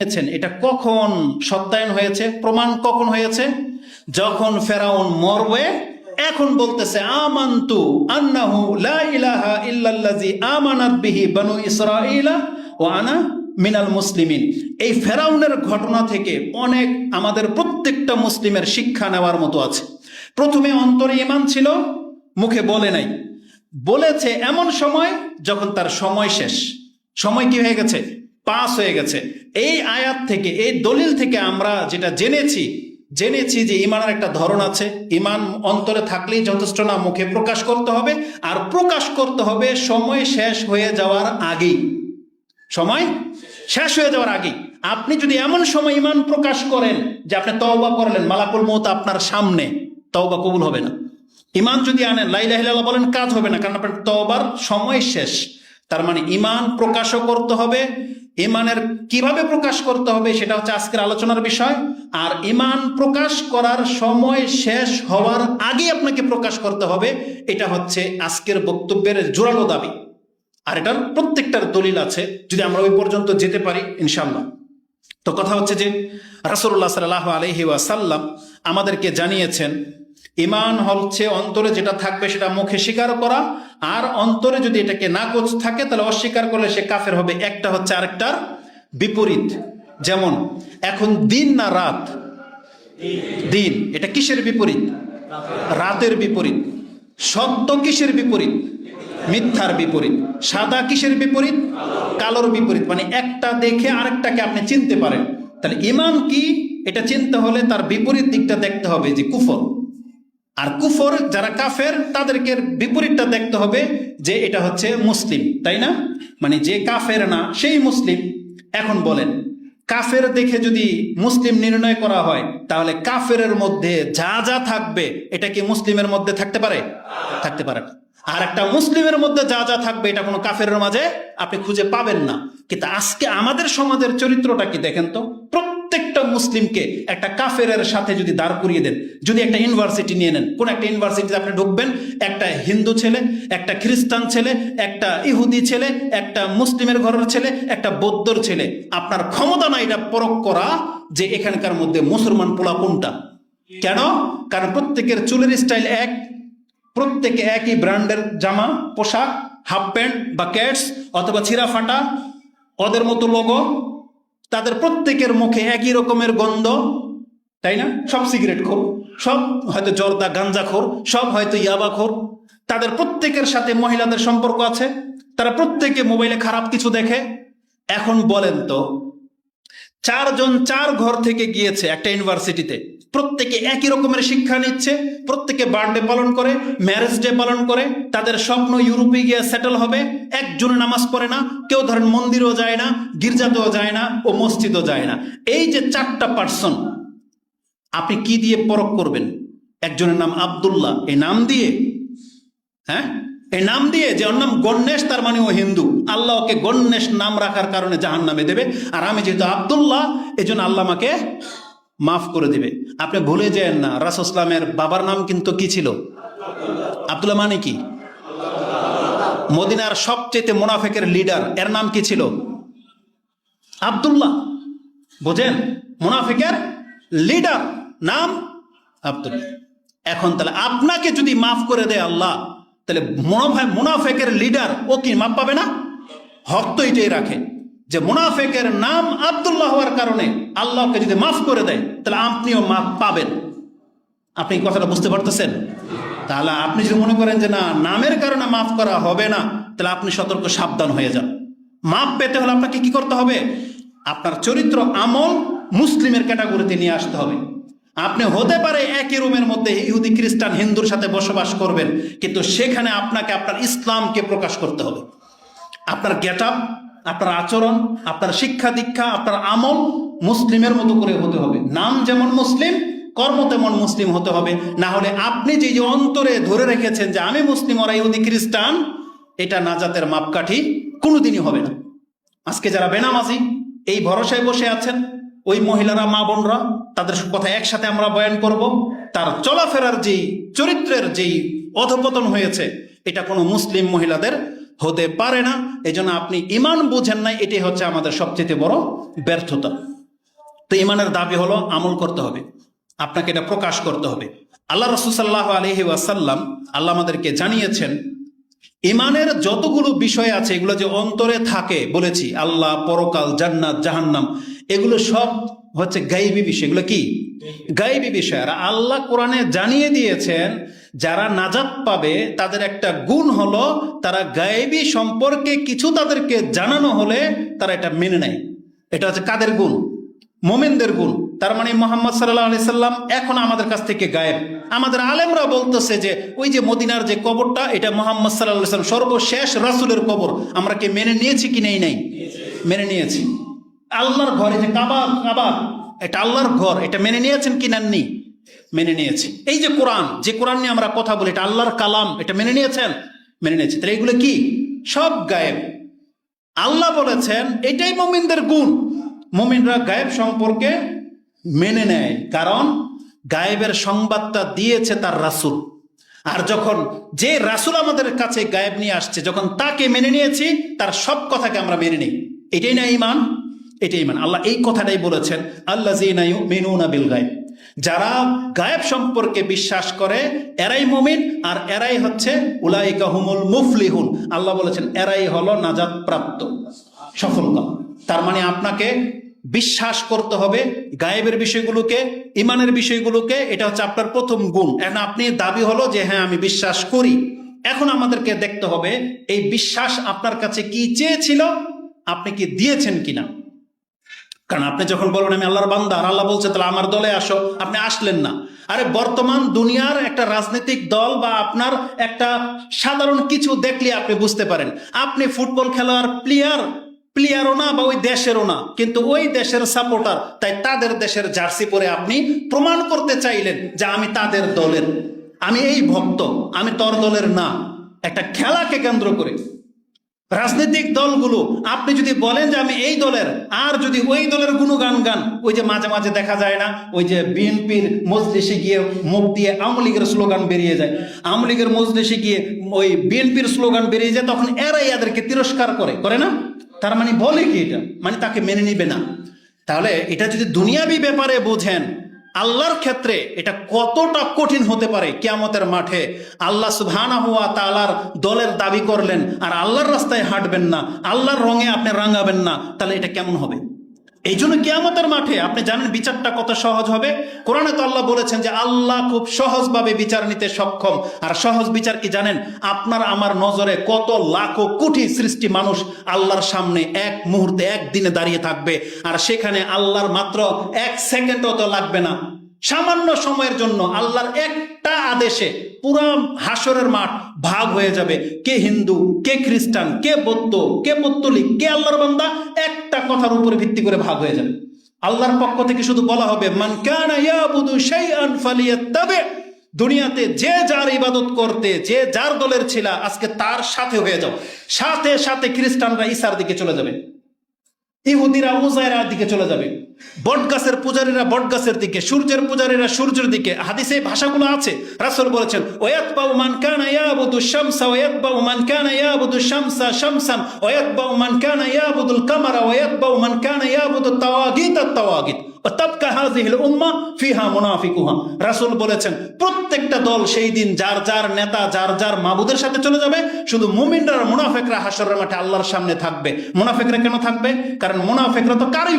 হয়েছেন এটা কখন সত্যায়ন হয়েছে, প্রমাণ কখন হয়েছে? যখন ফেরাউন মরবে, এখন বলতেছে, আমান্তু আন্নাহু লা ইলাহা ইল্লাল্লাজি আমানাত বিহি বানু ইসরাঈলা ওয়া আনা মিনাল মুসলিমিন। এই ফেরাউনের ঘটনা থেকে অনেক আমাদের প্রত্যেকটা মুসলিমের শিক্ষা নেওয়ার মতো আছে। প্রথমে অন্তরে ইমান ছিল, মুখে বলে নাই। বলেছে এমন সময় যখন তার সময় শেষ। সময় কি হয়ে গেছে? পাস হয়ে গেছে। এই আয়াত থেকে, এই দলিল থেকে আমরা যেটা জেনেছি জেনেছি যে ইমানের একটা ধরন আছে। ইমান অন্তরে থাকলেই যথেষ্ট না, মুখে প্রকাশ করতে হবে। আর প্রকাশ করতে হবে সময় শেষ হয়ে যাওয়ার আগেই। সময় শেষ হয়ে যাওয়ার আগেই। আপনি যদি এমন সময় ইমান প্রকাশ করেন যে আপনি তওবা করলেন, মালাকুল মৌত আপনার সামনে, তওবা কবুল হবে না। ইমান যদি আনেন লাইলাহিল্লাহ বলেন, কাজ হবে না, কারণ আপনার তওবার সময় শেষ। তার মানে ইমান প্রকাশও করতে হবে, ইমানের কীভাবে প্রকাশ করতে হবে সেটা হচ্ছে আজকের আলোচনার বিষয়। আর ইমান প্রকাশ করার সময় শেষ হওয়ার আগে আপনাকে প্রকাশ করতে হবে, এটা হচ্ছে আজকের বক্তব্যের জোরালো দাবি। আর এটার প্রত্যেকটার দলিল আছে, যদি আমরা ওই পর্যন্ত যেতে পারি ইনশাল্লাহ তো কথা হচ্ছে যে রাসুল্লাহ সাল্লাহ আলহি ওয়াসাল্লাম আমাদেরকে জানিয়েছেন ইমান হচ্ছে অন্তরে যেটা থাকবে সেটা মুখে স্বীকার করা, আর অন্তরে যদি এটাকে না কোচ থাকে, তাহলে অস্বীকার করলে সে কাফের হবে। একটা হচ্ছে আরেকটার বিপরীত। যেমন, এখন দিন না রাত? দিন। এটা কিসের বিপরীত? রাতের বিপরীত। সত্য কিসের বিপরীত? মিথ্যার বিপরীত। সাদা কিসের বিপরীত? কালোর বিপরীত। মানে একটা দেখে আরেকটাকে আপনি চিনতে পারেন। তাহলে ইমান কি? এটা চিনতে হলে তার বিপরীত দিকটা দেখতে হবে যে কুফর। আর কুফর যারা কাফের, তাদেরকে বিপরীতটা দেখতে হবে যে এটা হচ্ছে মুসলিম, তাই না? মানে যে কাফের না, সেই মুসলিম। এখন বলেন, কাফের দেখে যদি মুসলিম নির্ণয় করা হয়, তাহলে কাফের মধ্যে যা যা থাকবে, এটা কি মুসলিমের মধ্যে থাকতে পারে? থাকতে পারে না। আর একটা মুসলিমের মধ্যে যা যা থাকবে, এটা কোনো কাফের মাঝে আপনি খুঁজে পাবেন না। কিন্তু আজকে আমাদের সমাজের চরিত্রটা কি দেখেন তো? প্রত্যেকটা মুসলিমকে একটা কাফের সাথে যদি দাঁড় করিয়ে দেন, যদি একটা ইউনিভার্সিটি নিয়ে নেন, কোন একটা ইউনিভার্সিটিতে আপনি ঢুকবেন, একটা হিন্দু ছেলে, একটা খ্রিস্টান ছেলে, একটা ইহুদি ছেলে, একটা মুসলিমের ঘরের ছেলে, একটা বৌদ্ধর ছেলে, আপনার ক্ষমতা না এটা পরখ করা যে এখানকার মধ্যে মুসলমান পোলা কোনটা? কেন? কারণ প্রত্যেকের চুলের স্টাইল এক প্রত্যেকে একই ব্র্যান্ডের জামা, পোশাক হাফ প্যান্ট বা ক্যাটস অথবা ছিঁড়া ফাটা, ওদের মতো লোগো তাদের প্রত্যেকের মুখে একই রকমের গন্ধ, তাই না? সব সিগারেট খোর, সব হয়তো জর্দা গাঞ্জা খোর, সব হয়তো ইয়াবা খোর। তাদের প্রত্যেকের সাথে মহিলাদের সম্পর্ক আছে, তারা প্রত্যেকে মোবাইলে খারাপ কিছু দেখে। এখন বলেন তো, চারজন চার ঘর থেকে গিয়েছে একটা ইউনিভার্সিটিতে প্রত্যেকে একই রকমের শিক্ষা নিচ্ছে, প্রত্যেকে বার্থডে পালন করে, ম্যারেজ ডে পালন করে, তাদের স্বপ্ন ইউরোপে গিয়ে সেটেল হবে, একজনে নামাজ পড়ে না, কেউ ধরেন মন্দিরও যায় না, গির্জাতেও যায় না ও মসজিদও যায় না। এই যে চারটা পার্সন আপনি কি দিয়ে পরখ করবেন? একজনের নাম আব্দুল্লাহ এই নাম দিয়ে? হ্যাঁ? এই নাম দিয়ে যে ওর নাম গণেশ, তার মানে ও হিন্দু। আল্লাহ ওকে গণেশ নাম রাখার কারণে জাহান নামে দেবে। আর আমি যেহেতু আবদুল্লাহ এই জন্য আল্লাহ আমাকে মাফ করে দিবে। আপনি ভুলে যেন না রাসুসলামের বাবার নাম কিন্তু কি ছিল? আবদুল্লাহ মানে কি? মদিনার সবচেয়ে মোনাফেকের লিডার এর নাম কি ছিল? আবদুল্লাহ। বোঝেন? মোনাফেকের লিডার নাম আবদুল্লাহ এখন তাহলে আপনাকে যদি মাফ করে দেয় আল্লাহ, তাহলে মোনাফে মুনাফেকের লিডার ও কি মাপ পাবে না? হক তো এটাই রাখে। যে মুনাফেকের নাম আবদুল্লাহ হওয়ার কারণে আল্লাহকে যদি মাফ করে দেয়, তাহলে আপনিও মাফ পাবেন। আপনি কথাটা বুঝতে পারতেছেন? তাহলে আপনি যদি মনে করেন যে না, নামের কারণে মাফ করা হবে না, তাহলে আপনি সতর্ক, সাবধান হয়ে যান। মাপ পেতে হলে আপনাকে কি করতে হবে? আপনার চরিত্র, আমল মুসলিমের ক্যাটাগরিতে নিয়ে আসতে হবে। আপনি হতে পারে একই রুমের মধ্যে ইহুদি, খ্রিস্টান, হিন্দুর সাথে বসবাস করবেন, কিন্তু সেখানে আপনাকে আপনার ইসলামকে প্রকাশ করতে হবে। আপনার গেট আপ আপনার আচরণ, আপনার শিক্ষা দীক্ষা, আপনার আমল মুসলিমের মতো করে হতে হবে। নাম যেমন মুসলিম, কর্ম তেমন মুসলিম হতে হবে। না হলে আপনি যে যে অন্তরে ধরে রেখেছেন যে আমি মুসলিম, ওরা ইহুদি, খ্রিস্টান, এটা নাজাতের মাপকাঠি কোনোদিনই হবে না। আজকে যারা বেনামাজি, এই ভরসায় বসে আছেন, ওই মহিলারা, মা বোনরা, তাদের কথা একসাথে আমরা বয়ান করব। তার চলাফেরার যেই চরিত্রের যেই অধপতন হয়েছে, এটা কোনো মুসলিম মহিলাদের হতে পারে না এই জন্য আপনি ইমান বুঝেন নাই এটাই হচ্ছে আমাদের সবচেয়ে বড় ব্যর্থতা। তো ইমানের দাবি হলো আমল করতে হবে আপনাকে এটা প্রকাশ করতে হবে। আল্লাহ রসুসাল্লাহ আলহি ওয়াসাল্লাম আল্লাহ আমাদেরকে জানিয়েছেন ইমানের যতগুলো বিষয় আছে এগুলো যে অন্তরে থাকে বলেছি আল্লাহ পরকাল জান্নাত জাহান্নাম এগুলো সব হচ্ছে গাইবি বিষয়। এগুলো কি? গাইবি বিষয়। আর আল্লাহ কোরআনে জানিয়ে দিয়েছেন যারা নাজাত পাবে, তাদের একটা গুণ হলো, তারা গায়েবী সম্পর্কে কিছু তাদেরকে জানানো হলে তারা এটা মেনে নেয়। এটা হচ্ছে কাদের গুণ? মোমেনদের গুণ। তার মানে মোহাম্মদ সাল্লাহ আলি সাল্লাম এখন আমাদের কাছ থেকে গায়েব। আমাদের আলেমরা বলতেছে যে, ওই যে মদিনার যে কবরটা, এটা মোহাম্মদ সাল্লাহ সাল্লাম সর্বশেষ রাসুলের কবর। আমরা কি মেনে নিয়েছি কি নেই নাই? মেনে নিয়েছি। আল্লাহর ঘরে যে কাবা কাবা, এটা আল্লাহর ঘর। এটা মেনে নিয়েছেন কি নেননি? মেনে নিয়েছি। এই যে কোরআন যে কোরআন নিয়ে আমরা কথা বলি, এটা আল্লাহর কালাম, এটা মেনে নিয়েছেন? মেনে নিয়েছি। তাহলে এগুলো কি? সব গায়েব। আল্লাহ বলেছেন, এটাই মমিনদের গুণ। মমিনরা গায়েব সম্পর্কে মেনে নেয়, কারণ গায়েবের সংবাদটা দিয়েছে তার রাসুল। আর যখন যে রাসুল আমাদের কাছে গায়েব নিয়ে আসছে, যখন তাকে মেনে নিয়েছি, তার সব কথাকে আমরা মেনে নিই। এটাই না ইমান এটাই ইমান আল্লাহ এই কথাটাই বলেছেন আল্লাহ মেনুনা বিল গায়েব। যারা গায়েব সম্পর্কে বিশ্বাস করে, এরাই মুমিন আর এরাই হচ্ছে উলাইকা হুমুল মুফলিহুন। আল্লাহ বলেছেন, এরাই হলো নাজাত প্রাপ্ত সফলতা। তার মানে আপনাকে বিশ্বাস করতে হবে গায়েবের বিষয়গুলোকে, ইমানের বিষয়গুলোকে, এটা হচ্ছে আপনার প্রথম গুণ। এখন আপনি দাবি হলো যে হ্যাঁ আমি বিশ্বাস করি। এখন আমাদেরকে দেখতে হবে, এই বিশ্বাস আপনার কাছে কি চেয়েছিল, আপনি কি দিয়েছেন কিনা? কারণ আপনি যখন বলবেন আমি আল্লাহর বান্দা আর আল্লাহ বলছে, তাহলে আমার দলে আসো। আপনি আসলেন না। আরে বর্তমান দুনিয়ার একটা রাজনৈতিক দল বা আপনার একটা সাধারণ কিছু দেখলে আপনি বুঝতে পারেন। আপনি ফুটবল খেলার প্লেয়ার প্লেয়ারও না বা ওই দেশেরও না, কিন্তু ওই দেশের সাপোর্টার তাই তাদের দেশের জার্সি পরে আপনি প্রমাণ করতে চাইলেন যে আমি তাদের দলের। আমি এই ভক্ত, আমি তোর দলের না। একটা খেলাকে কেন্দ্র করে। রাজনৈতিক দলগুলো, আপনি যদি বলেন যে আমি এই দলের, আর যদি ওই দলের গুণগান গান, ওই যে মাঝে মাঝে দেখা যায় না, ওই যে বিএনপির মজলিসে গিয়ে মুখ দিয়ে আওয়ামী লীগের স্লোগান বেরিয়ে যায়। আওয়ামী লীগের মজলিসে গিয়ে ওই বিএনপির স্লোগান বেরিয়ে যায়, তখন এরাই এদেরকে তিরস্কার করে। করে না? তার মানে বলে কি এটা? মানে তাকে মেনে নিবে না। তাহলে এটা যদি দুনিয়াবি ব্যাপারে বোঝেন আল্লাহর ক্ষেত্রে এটা কতটা কঠিন হতে পারে কিয়ামতের মাঠে? আল্লাহ সুবহানা হুয়া তালার দলের দাবি করলেন, আর আল্লাহর রাস্তায় হাঁটবেন না, আল্লাহর রঙে আপনি রাঙাবেন না, তাহলে এটা কেমন হবে? এই জন্য কেয়ামতের মাঠে আপনি জানেন বিচারটা কত সহজ হবে? কোরআনে তো আল্লাহ বলেছেন যে আল্লাহ খুব সহজভাবে বিচার নিতে সক্ষম। আর সহজ বিচার কি জানেন? আপনার আমার নজরে কত লাখো কোটি সৃষ্টি মানুষ আল্লাহর সামনে এক মুহূর্তে একদিনে দাঁড়িয়ে থাকবে। আর সেখানে আল্লাহর মাত্র এক সেকেন্ডও তো লাগবে না। সামান্য সময়ের জন্য আল্লাহর একটা আদেশে পুরো হাসরের মাঠ ভাগ হয়ে যাবে। কে হিন্দু, কে খ্রিস্টান, কে বৌদ্ধ, কে পত্তলিক কে আল্লাহর বান্দা, একটা কথার উপরে ভিত্তি করে ভাগ হয়ে যাবে। আল্লাহর পক্ষ থেকে শুধু বলা হবে দুনিয়াতে যে যার ইবাদত করতে, যে যার দলের ছিল, আজকে তার সাথে হয়ে যাও। সাথে সাথে খ্রিস্টানরা ইসার দিকে চলে যাবে। ইহুদিরা উজাইরার দিকে চলে যাবে। বটগাছের পূজারীরা বটগাছের দিকে, সূর্যের পূজারীরা সূর্যের দিকে। হাদিসে ভাষাগুলো আছে। রাসুল বলেছেন ওয়াত বাউ মান কানা ইয়াবুদু শামসা ওয়াত বাউ মান কানা ইয়াবুদু শামসা শামসান, ওয়াতবাউ মান কানা ইয়াবুদুল কামারা, ওয়াতবাউ মান কানা ইয়াবুদু তাওয়াগিত তাওয়াগিত। রাসূল বলেছেন, প্রত্যেকটা দল সেই দিন যার যার নেতা, যার যার মাবুদের সাথে চলে যাবে, শুধু মুমিনরা মুনাফিকরা মাঠে আল্লাহর সামনে থাকবে। মুনাফিকরা কেন থাকবে? কারণ মুনাফিকরা তো কারও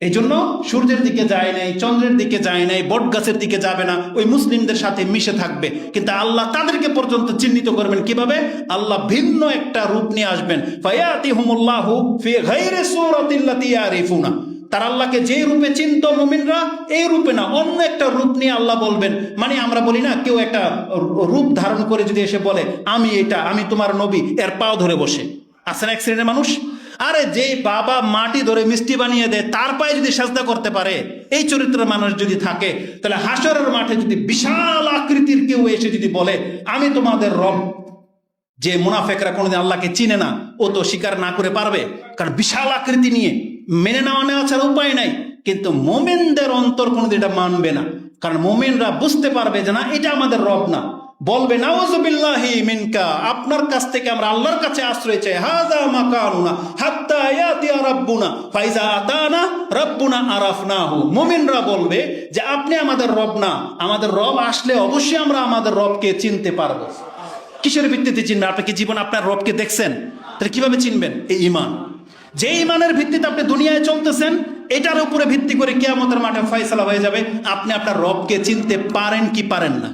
এই জন্য সূর্যের দিকে যায় নাই, চন্দ্রের দিকে যায় নাই বট গাছের দিকে যাবে না, ওই মুসলিমদের সাথে মিশে থাকবে। কিন্তু আল্লাহ তাদেরকে পর্যন্ত চিহ্নিত করবেন কীভাবে? আল্লাহ ভিন্ন একটা রূপ নিয়ে আসবেন। ফায়াতি হুমুল্লাহু ফি গায়রি সূরাতিল্লাতি ইয়ারিফুনা। তার আল্লাহকে যে রূপে চিন্ত মুমিনরা, এই রূপে না, অন্য একটা রূপ নিয়ে আল্লাহ বলবেন। মানে আমরা বলি না, কেউ একটা রূপ ধারণ করে যদি এসে বলে, আমি এটা, আমি তোমার নবী, এর পাও ধরে বসে। আছেন এক শ্রেণির মানুষ? আরে যে বাবা মাটি ধরে মিষ্টি বানিয়ে দেয়, তার পায়ে যদি সাজদা করতে পারে, এই চরিত্রের মানুষ যদি থাকে, তাহলে হাসরের মাঠে যদি বিশাল আকৃতির কেউ এসে যদি বলে, আমি তোমাদের রব, যে মুনাফেকরা কোনোদিন আল্লাহকে চিনে না, ও তো স্বীকার না করে পারবে? কারণ বিশাল আকৃতি নিয়ে মেনে নেওয়া নেওয়া ছাড়া উপায় নাই। কিন্তু মোমেনদের অন্তর কোনোদিন এটা মানবে না। কারণ মোমেনরা বুঝতে পারবে যে না, এটা আমাদের রব না। বলবে নাউজুবিল্লাহি মিনকা। আপনার কাছ থেকে আমরা আল্লাহর কাছে আশ্রয় চাই। হাযা মাকানুনা হাত্তা ইয়াতিয়া রাব্বুনা ফাইজা আতানা রাব্বুনা আরাফনাহু। মুমিনরা বলবে যে, আপনি আমাদের রব না। আমাদের রব আসলে অবশ্যই আমরা আমাদের রবকে চিনতে পারব। কিসের ভিত্তিতে চিনবেন আপনি কি জীবন আপনার রবকে দেখছেন? তাহলে কীভাবে চিনবেন? এই ইমান যে ইমানের ভিত্তিতে আপনি দুনিয়ায় চলতেছেন, এটার উপরে ভিত্তি করে কেয়ামতের মাঠে ফয়সালা হয়ে যাবে। আপনি আপনার রবকে চিনতে পারেন কি পারেন না,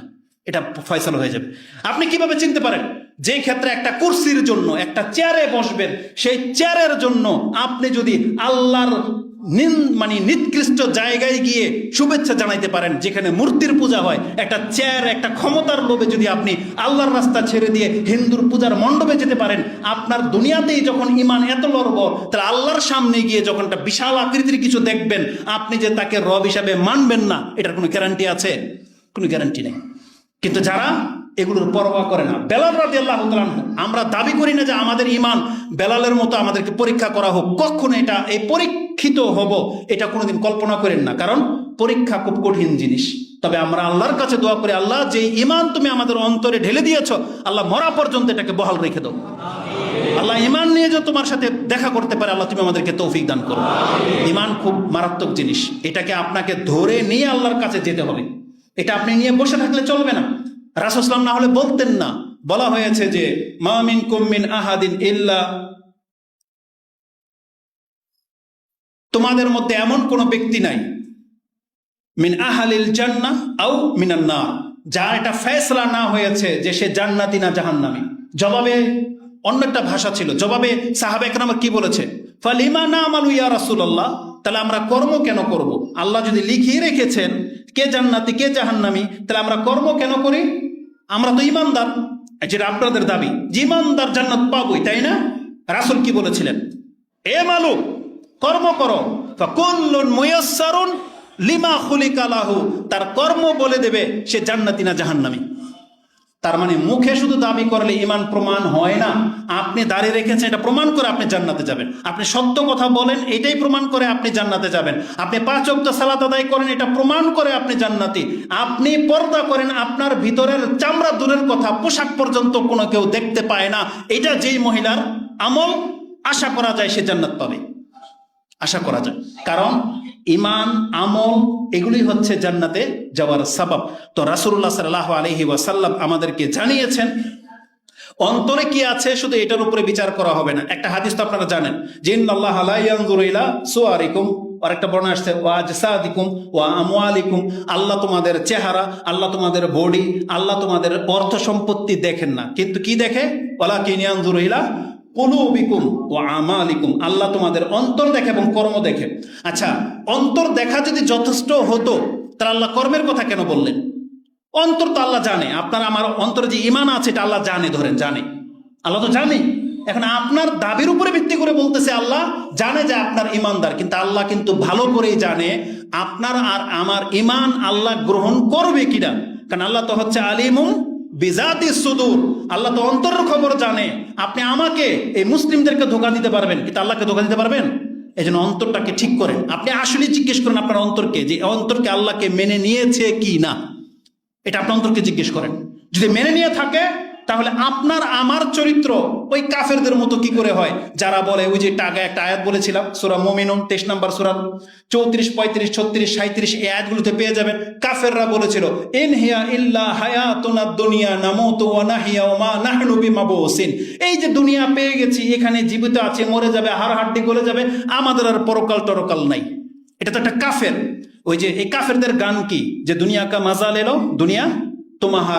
এটা ফয়সালা হয়ে যাবে। আপনি কীভাবে চিনতে পারেন? যে ক্ষেত্রে একটা কুর্সির জন্য, একটা চেয়ারে বসবেন, সেই চেয়ারের জন্য আপনি যদি আল্লাহর মানে নিকৃষ্ট জায়গায় গিয়ে শুভেচ্ছা জানাইতে পারেন, যেখানে মূর্তির পূজা হয়। একটা চেয়ার একটা ক্ষমতার লোভে যদি আপনি আল্লাহর রাস্তা ছেড়ে দিয়ে হিন্দুর পূজার মণ্ডপে যেতে পারেন, আপনার দুনিয়াতেই যখন ইমান এত লড়ব, তাহলে আল্লাহর সামনে গিয়ে যখন একটা বিশাল আকৃতির কিছু দেখবেন, আপনি যে তাকে রব হিসাবে মানবেন না, এটার কোনো গ্যারান্টি আছে? কোনো গ্যারান্টি নেই। কিন্তু যারা এগুলোর পরোয়া করে না। বেলাল রাজি আল্লাহ আমরা দাবি করি না যে আমাদের ইমান বেলালের মতো আমাদেরকে পরীক্ষা করা হোক, কখনো এটা, এই পরীক্ষিত হব, এটা কোনোদিন কল্পনা করেন না। কারণ পরীক্ষা খুব কঠিন জিনিস। তবে আমরা আল্লাহর কাছে দোয়া করি, আল্লাহ যে ইমান তুমি আমাদের অন্তরে ঢেলে দিয়েছ, আল্লাহ মরা পর্যন্ত এটাকে বহাল রেখে দাও। আল্লাহ ইমান নিয়ে যে তোমার সাথে দেখা করতে পারে, আল্লাহ তুমি আমাদেরকে তৌফিক দান করো। ইমান খুব মারাত্মক জিনিস। এটাকে আপনাকে ধরে নিয়ে আল্লাহর কাছে যেতে হবে। এটা আপনি নিয়ে বসে থাকলে চলবে না। রাসুসলাম না হলে বলতেন না। বলা হয়েছে যে মামিন কুমিন আহাদিন ইল্লা। তোমাদের মধ্যে এমন কোন ব্যক্তি নাই। মিন আহালিল জান্না আও মিনান না যার এটা ফেসলা না হয়েছে যে সে জান্নাতি না জাহান্নামি। জবাবে অন্য একটা ভাষা ছিল। জবাবে সাহাবে একরাম কি বলেছে? ফালিমা না আমালু ইয়া রাসূলুল্লাহ। তাহলে আমরা কর্ম কেন করব? আল্লাহ যদি লিখিয়ে রেখেছেন কে জান্নাতি, কে জাহান্নামি? তাহলে আমরা কর্ম কেন করি? আমরা তো ইমানদার। যেটা আপনাদের দাবি, যে ইমানদার জান্নাত পাবই, তাই না? রাসুল কি বলেছিলেন? এ মালুক, কর্ম করো। ফাকুল্লুন মুয়াসসারুন লিমা খুলিকালাহু তার কর্ম বলে দেবে, সে জান্নাতি না জাহান্নামী। তার মানে মুখে শুধু দাবি করলে ইমান প্রমাণ হয় না। আপনি দাঁড়িয়ে রেখেছেন, এটা প্রমাণ করে আপনি জান্নাতে যাবেন। আপনি সত্য কথা বলেন, এটাই প্রমাণ করে আপনি জান্নাতে যাবেন। আপনি পাঁচ অব্দ সালাত আদায় করেন, এটা প্রমাণ করে আপনি জান্নাতি। আপনি পর্দা করেন, আপনার ভিতরের চামড়া দূরের কথা পোশাক পর্যন্ত কোনো কেউ দেখতে পায় না। এটা যেই মহিলার আমল, আশা করা যায় সে জান্নাত পাবে। আশা করা যায়। কারণ ইমান আমল এগুলি হচ্ছে জান্নাতে যাওয়ার সাবাব। তো রাসুল্লাহ সাল্লাহ আলহি ওয়াসাল্লাম আমাদেরকে জানিয়েছেন, অন্তরে কি আছে শুধু এটার উপরে বিচার করা হবে না। একটা হাদিস তো আপনারা জানেন জিন আল্লাহ আলাইয়ানজুরাইলা সুয়ারিকুম। আর একটা বর্ণনা আসছে, ওয়া আজসাদিকুম ওয়া আমওয়ালিকুম। আল্লাহ তোমাদের চেহারা, আল্লাহ তোমাদের বডি, আল্লাহ তোমাদের অর্থ সম্পত্তি দেখেন না। কিন্তু কি দেখে? ওলা কিনিয়ানজুরাইলা কুলুবিকুম ও আমালিকুম। আল্লাহ তোমাদের অন্তর দেখে এবং কর্ম দেখে। আচ্ছা অন্তর দেখা যদি যথেষ্ট হতো, তাহলে আল্লাহ কর্মের কথা কেন বললেন? অন্তর তো আল্লাহ জানে। আপনার, আমার অন্তরে যে ইমান আছে, এটা আল্লাহ জানে, ধরেন জানে। আল্লাহ তো জানে। এখন আপনার দাবির উপরে ভিত্তি করে বলতেছে আল্লাহ, জানে যে আপনার ইমানদার কিন্তু আল্লাহ কিন্তু ভালো করেই জানে, আপনার আর আমার ইমান আল্লাহ গ্রহণ করবে কিনা। কারণ আল্লাহ তো হচ্ছে আলিমুম বিজাতি সুদূর। আল্লাহ তো অন্তরের খবর জানে। আপনি আমাকে, এই মুসলিমদেরকে ধোকা দিতে পারবেন? কিন্তু আল্লাহকে ধোকা দিতে পারবেন? এই জন্য অন্তরটাকে ঠিক করেন। আপনি আসলে জিজ্ঞেস করেন আপনার অন্তরকে যে অন্তরকে আল্লাহকে মেনে নিয়েছে কি না। এটা আপনার অন্তরকে জিজ্ঞেস করেন। যদি মেনে নিয়ে থাকে তাহলে আপনার, আমার চরিত্র ওই কাফেরদের মতো কি করে হয়? যারা বলে, ওই যে টাকা একটা আয়াত বলেছিলাম, সুরা মোমিনুন, তেইশ নাম্বার সুরা, চৌত্রিশ, পঁয়ত্রিশ, ছত্রিশ সাঁত্রিশ এই আয়াতগুলোতে পেয়ে যাবেন। কাফেররা বলেছিল, ইন হিয়া ইল্লা হায়াতুনা দুনিয়া নামুতু ওয়া নাহিয়া ওয়া মা নাহনু বিমাবুসিন। এই যে দুনিয়া পেয়ে গেছি, এখানে জীবিত আছে, মরে যাবে হাড় হাড্ডি গলে যাবে, আমাদের আর পরকাল টরকাল নাই। এটা তো একটা কাফের। ওই যে, এই কাফেরদের গান কি? যে, দুনিয়া কা মাজাল এলো, দুনিয়া তোমাহা